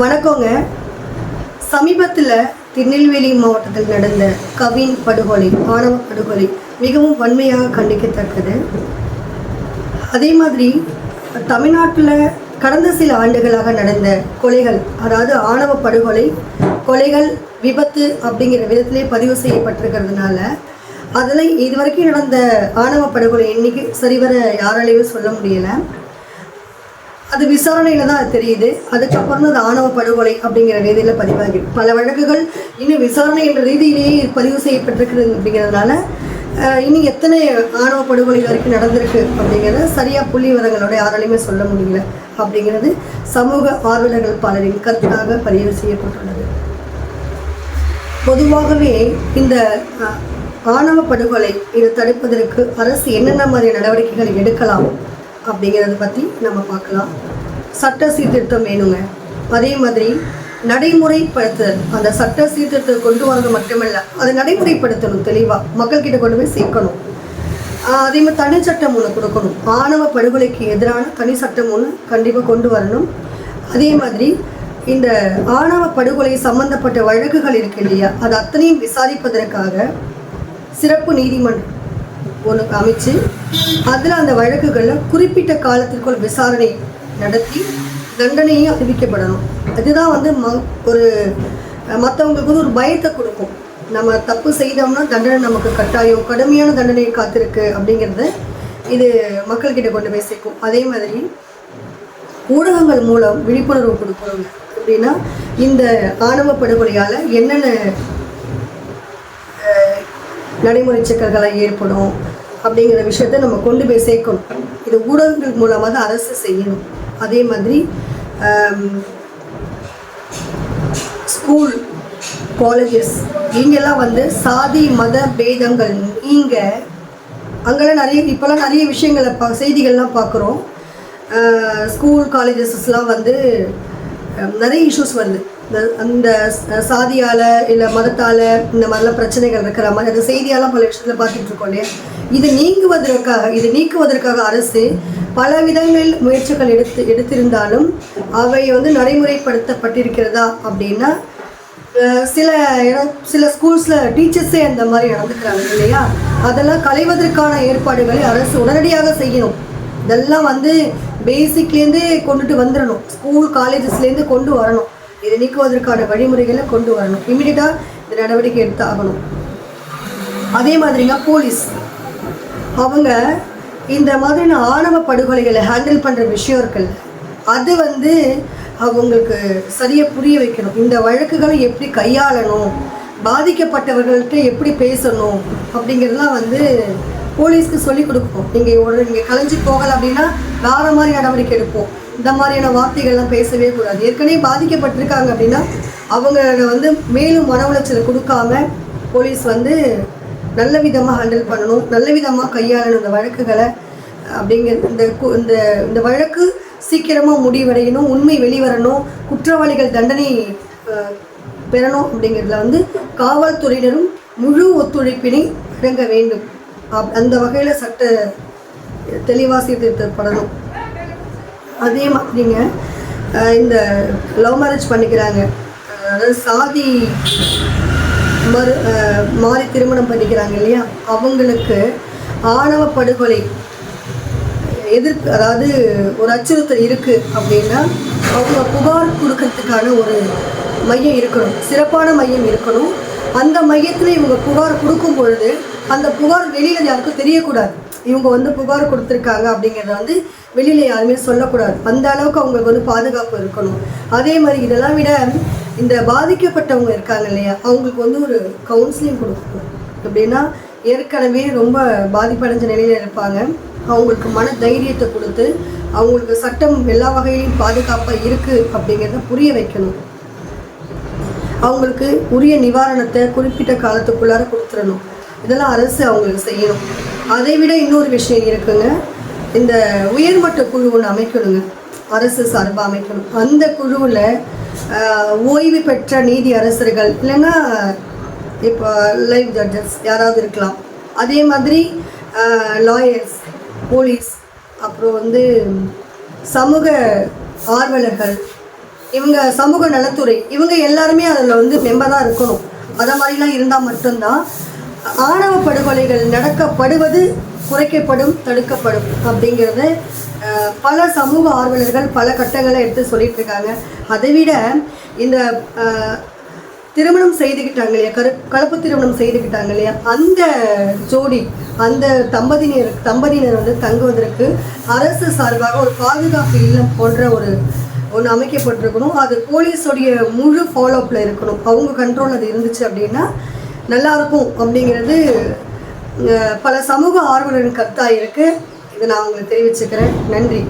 வணக்கங்க. சமீபத்தில் திருநெல்வேலி மாவட்டத்தில் நடந்த கவின் படுகொலை ஆணவ படுகொலை மிகவும் வன்மையாக கண்டிக்கத்தக்கது. அதே மாதிரி தமிழ்நாட்டில் கடந்த சில ஆண்டுகளாக நடந்த கொலைகள் அதாவது ஆணவ படுகொலை கொலைகள் விபத்து அப்படிங்கிற விதத்திலே பதிவு செய்யப்பட்டிருக்கிறதுனால அதில் இதுவரைக்கும் நடந்த ஆணவ படுகொலை எண்ணிக்கை சரிவர யாராலையும் சொல்ல முடியலை. அது விசாரணையில் தான் அது தெரியுது. அதுக்கப்புறம் அது ஆணவ படுகொலை அப்படிங்கிற ரீதியில் பதிவாகி பல வழக்குகள் இன்னும் விசாரணை என்ற ரீதியிலேயே பதிவு செய்யப்பட்டிருக்குது அப்படிங்கிறதுனால இனி எத்தனை ஆணவ படுகொலை வரைக்கும் நடந்திருக்கு அப்படிங்கிறத சரியாக புள்ளி விவரங்களோட யாராலையுமே சொல்ல முடியல அப்படிங்கிறது சமூக ஆர்வலர்கள் பலரின் கருத்தாக பதிவு செய்யப்பட்டுள்ளது. பொதுவாகவே இந்த ஆணவ படுகொலை இதை தடுப்பதற்கு அரசு என்னென்ன மாதிரி நடவடிக்கைகள் எடுக்கலாம் அப்படிங்கிறத பற்றி நம்ம பார்க்கலாம். சட்ட சீர்திருத்தம் வேணுங்க. அதே மாதிரி நடைமுறைப்படுத்துதல் அந்த சட்ட சீர்திருத்தத்தை கொண்டு வரது மட்டுமல்ல அதை நடைமுறைப்படுத்தணும் தெளிவாக மக்கள்கிட்ட கொண்டு போய் சேர்க்கணும். அதே மாதிரி தனி சட்டம் ஒன்று கொடுக்கணும். ஆணவ படுகொலைக்கு எதிரான தனி சட்டம் ஒன்று கண்டிப்பாக கொண்டு வரணும். அதே மாதிரி இந்த ஆணவ படுகொலை சம்பந்தப்பட்ட வழக்குகள் இருக்கு இல்லையா? அது அத்தனையும் விசாரிப்பதற்காக சிறப்பு நீதிமன்றம் ஒன்று அமைச்சு அதில் அந்த வழக்குகளில் குறிப்பிட்ட காலத்திற்குள் விசாரணை நடத்தி தண்டனையும் அறிவிக்கப்படணும். அதுதான் வந்து ம ஒரு மற்றவங்களுக்கு வந்து ஒரு பயத்தை கொடுக்கும். நம்ம தப்பு செய்தோம்னா தண்டனை நமக்கு கட்டாயம் கடுமையான தண்டனை காத்திருக்கு அப்படிங்கிறத இது மக்கள்கிட்ட கொண்டு போய் சேர்க்கும். அதே மாதிரி ஊடகங்கள் மூலம் விழிப்புணர்வு கொடுக்கணும் அப்படின்னா இந்த ஆணவ படுகொலையால் என்னென்ன நடைமுறை சிக்கல்களாக ஏற்படும் அப்படிங்கிற விஷயத்த நம்ம கொண்டு போய் சேர்க்கணும். இது ஊடகங்கள் மூலமாக தான் அரசு செய்யணும். அதே மாதிரி ஸ்கூல் காலேஜஸ் இங்கெல்லாம் வந்து சாதி மத பேதங்கள் நீங்க அங்கெல்லாம் நிறைய இப்போல்லாம் நிறைய விஷயங்களை பா செய்திகள்லாம் பார்க்குறோம். ஸ்கூல் காலேஜஸ்லாம் வந்து நிறைய இஷ்யூஸ் வருது. அந்த சாதியால் இல்லை மதத்தால் இந்த மாதிரிலாம் பிரச்சனைகள் இருக்கிற மாதிரி அந்த செய்தியாலாம் பல விஷயத்தில் பார்த்துட்டு இருக்கோம் இல்லையா? இது நீங்குவதற்காக இது நீக்குவதற்காக அரசு பல விதங்களில் முயற்சிகள் எடுத்து எடுத்திருந்தாலும் அவை வந்து நடைமுறைப்படுத்தப்பட்டிருக்கிறதா அப்படின்னா சில இடம் சில ஸ்கூல்ஸில் டீச்சர்ஸே அந்த மாதிரி நடந்துக்கிறாங்க இல்லையா? அதெல்லாம் களைவதற்கான ஏற்பாடுகளை அரசு உடனடியாக செய்யணும். இதெல்லாம் வந்து பேசிக்லேருந்தே கொண்டுட்டு வந்துடணும் ஸ்கூல் காலேஜஸ்லேருந்து கொண்டு வரணும். இதை நீக்குவதற்கான வழிமுறைகளை கொண்டு வரணும். இமீடியட்டாக இந்த நடவடிக்கை எடுத்து ஆகணும் அதே மாதிரிங்க போலீஸ். அவங்க இந்த மாதிரியான ஆணவ படுகொலைகளை ஹேண்டில் பண்ணுற விஷயம் இருக்குல்ல அது வந்து அவங்களுக்கு சரியாக புரிய வைக்கணும். இந்த வழக்குகளை எப்படி கையாளணும் பாதிக்கப்பட்டவர்கள்ட்ட எப்படி பேசணும் அப்படிங்கிறதுலாம் வந்து போலீஸ்க்கு சொல்லிக் கொடுப்போம் நீங்கள் ஒரு நீங்கள் கலைஞ்சு போகலை அப்படின்னா வேறு மாதிரி நடவடிக்கை எடுப்போம். இந்த மாதிரியான வார்த்தைகள்லாம் பேசவே கூடாது. ஏற்கனவே பாதிக்கப்பட்டிருக்காங்க அப்படின்னா அவங்கள வந்து மேலும் மன உளைச்சலை கொடுக்காம போலீஸ் வந்து நல்ல விதமாக ஹேண்டில் பண்ணணும் நல்ல விதமாக கையாளணும் இந்த வழக்குகளை. அப்படிங்கிற இந்த கு- இந்த இந்த வழக்கு சீக்கிரமாக முடிவடையணும் உண்மை வெளிவரணும் குற்றவாளிகள் தண்டனை பெறணும் அப்படிங்கிறதுல வந்து காவல்துறையினரும் முழு ஒத்துழைப்பினை வழங்க வேண்டும். அப்- அந்த வகையில் சட்ட தெளிவாக சீர்திருத்தப்படணும் அதே மாதிரிங்க இந்த லவ் மேரேஜ் பண்ணிக்கிறாங்க. அதாவது சாதி மறு மாறி திருமணம் பண்ணிக்கிறாங்க இல்லையா? அவங்களுக்கு ஆணவ படுகொலை எதிர்ப்பு அதாவது ஒரு அச்சுறுத்தல் இருக்குது அப்படின்னா அவங்க புகார் கொடுக்கறதுக்கான ஒரு மையம் இருக்கணும். சிறப்பான மையம் இருக்கணும். அந்த மையத்தில் இவங்க புகார் கொடுக்கும் பொழுது அந்த புகார் வெளியில் யாருக்கும் தெரியக்கூடாது. இவங்க வந்து புகார் கொடுத்துருக்காங்க அப்படிங்கிறத வந்து வெளியில் யாருமே சொல்லக்கூடாது. அந்த அளவுக்கு அவங்களுக்கு வந்து பாதுகாப்பு இருக்கணும். அதே மாதிரி இதெல்லாம் விட இந்த பாதிக்கப்பட்டவங்க இருக்காங்க இல்லையா அவங்களுக்கு வந்து ஒரு கவுன்சிலிங் கொடுக்கணும். எப்படின்னா ஏற்கனவே ரொம்ப பாதிப்படைஞ்ச நிலையில் இருப்பாங்க. அவங்களுக்கு மன தைரியத்தை கொடுத்து அவங்களுக்கு சட்டம் எல்லா வகையிலும் பாதுகாப்பாக இருக்குது அப்படிங்கிறத புரிய வைக்கணும். அவங்களுக்கு உரிய நிவாரணத்தை குறிப்பிட்ட காலத்துக்குள்ளார கொடுத்துடணும். இதெல்லாம் அரசு அவங்களுக்கு செய்யணும். அதை விட இன்னொரு விஷயம் இருக்குங்க. இந்த உயர்மட்ட குழு ஒன்று அமைக்கணுங்க. அரசு சார்பாக அமைக்கணும். அந்த குழுவில் ஓய்வு பெற்ற நீதி அரசர்கள் இல்லைன்னா இப்போ லைவ் ஜட்ஜஸ் யாராவது இருக்கலாம். அதே மாதிரி லாயர்ஸ் போலீஸ் அப்புறம் வந்து சமூக ஆர்வலர்கள் இவங்க சமூக நலத்துறை இவங்க எல்லாருமே அதில் வந்து மெம்பராக இருக்கணும். அதை மாதிரிலாம் இருந்தால் மட்டும்தான் ஆணவ படுகொலைகள் நடக்கப்படுவது குறைக்கப்படும் தடுக்கப்படும் அப்படிங்கிறத பல சமூக ஆர்வலர்கள் பல கட்டங்களை எடுத்து சொல்லிட்டு இருக்காங்க அதை விட இந்த திருமணம் செய்துக்கிட்டாங்க இல்லையா? கரு கலப்பு திருமணம் செய்துக்கிட்டாங்க இல்லையா? அந்த ஜோடி அந்த தம்பதியினர் தம்பதியினர் வந்து தங்குவதற்கு அரசு சார்பாக ஒரு பாதுகாப்பு இல்லம் போன்ற ஒரு ஒன்று அமைக்கப்பட்டிருக்கணும். அது போலீஸோடைய முழு ஃபாலோப்பில் இருக்கணும். அவங்க கண்ட்ரோல் அது இருந்துச்சு அப்படின்னா நல்லாயிருக்கும் அப்படிங்கிறது பல சமூக ஆர்வலரின் கருத்தாக இருக்குது இதை நான் உங்களுக்கு தெரிவிச்சுக்கிறேன். நன்றி.